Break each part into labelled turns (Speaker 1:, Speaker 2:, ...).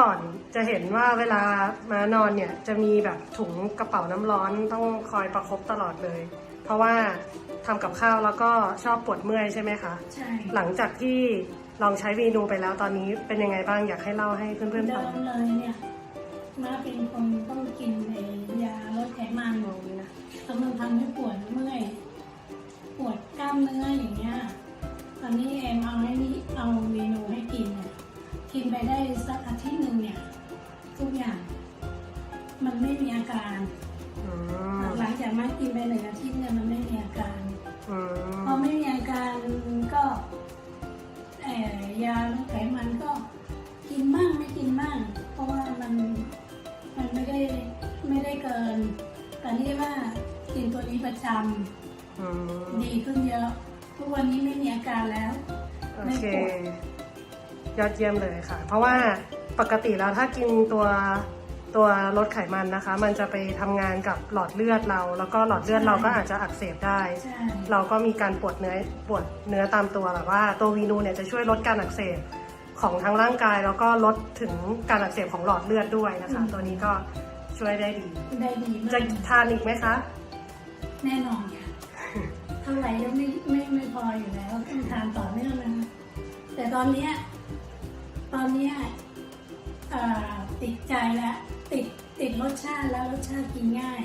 Speaker 1: ก่อนจะเห็นว่าเวลามานอนเนี่ยจะมีแบบถุงกระเป๋าน้ำร้อนต้องคอยประคบตลอดเลย เพราะว่าทำกับข้าวแล้วก็ชอบปวดเมื่อยใช่ไหมคะ
Speaker 2: ใช่
Speaker 1: หลังจากที่ลองใช้วีนูไปแล้วตอนนี้เป็นยังไงบ้างอยากให้เล่าให้เพื่อนๆ
Speaker 2: เดิ
Speaker 1: ฟัง
Speaker 2: มเลยเนี่ยมาเป็นคนต้องกินไอ้ยาลดไขมัน
Speaker 1: มองนี้นะ
Speaker 2: แล้วมันทำให้ปวดเมื่อย กินไปได้สักอาทิตย์หนึ่งเนี่ย ทุกอย่าง มันไม่มีอาการ
Speaker 1: อืม
Speaker 2: หลังจากมากินไปหนึ่งอาทิตย์เนี่ยมันไม่มีอาการ
Speaker 1: อื
Speaker 2: พอ
Speaker 1: ม
Speaker 2: ไม่มีอาการก็เอ่อยาลดไขมันก็กินบ้างไม่กินบ้าง เพราะว่ามันมันไม่ได้ไม่ได้เกินแต่นี่ว่ากินตัวนี้ประจ
Speaker 1: อืมำ
Speaker 2: ดีขึ้นเยอะ ทุกวันนี้ไม่มีอาการแล้ว
Speaker 1: โอ
Speaker 2: ไม่
Speaker 1: เค
Speaker 2: ปวด
Speaker 1: ยอดเยี่ยมเลยค่ะ เพราะว่าปกติแล้วถ้ากินตัวตัวลดไขมันนะคะ มันจะไปทำงานกับหลอดเลือดเรา แล้วก็หลอดเลือดเราก็อาจจะอักเสบได้
Speaker 2: ใช่
Speaker 1: เราก็มีการปวดเนื้อปวดเนื้อตามตัวแบบว่า ตัววีนูเนี่ยจะช่วยลดการอักเสบของทั้งร่างกาย แล้วก็ลดถึงการอักเสบของหลอดเลือดด้วยนะคะ ตัวนี้ก็ช่วยได้ดี
Speaker 2: ได้ดีมา
Speaker 1: จะ
Speaker 2: ก
Speaker 1: ทานอีกไหมคะ
Speaker 2: แน่นอนค่ะเท่าไหร่ก็ไม่ไม่ไม่พออยู่แล้วต้องทานต่อเนื่องนะแต่ตอนเนี้ยต อนเนี้ยเอ่อติดใจแล้วติดติดรสชาติแล้วรสชาติกินง่าย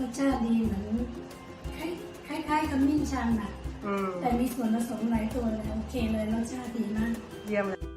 Speaker 2: รสชาติดีเหมือนคล้ายคล้ายๆขมิ้นชันอะ
Speaker 1: อืม
Speaker 2: แต่มีส่วนผสมหลายตัวเลยโอเคเลยรสชาติดีมาก
Speaker 1: เยี่ยมเลย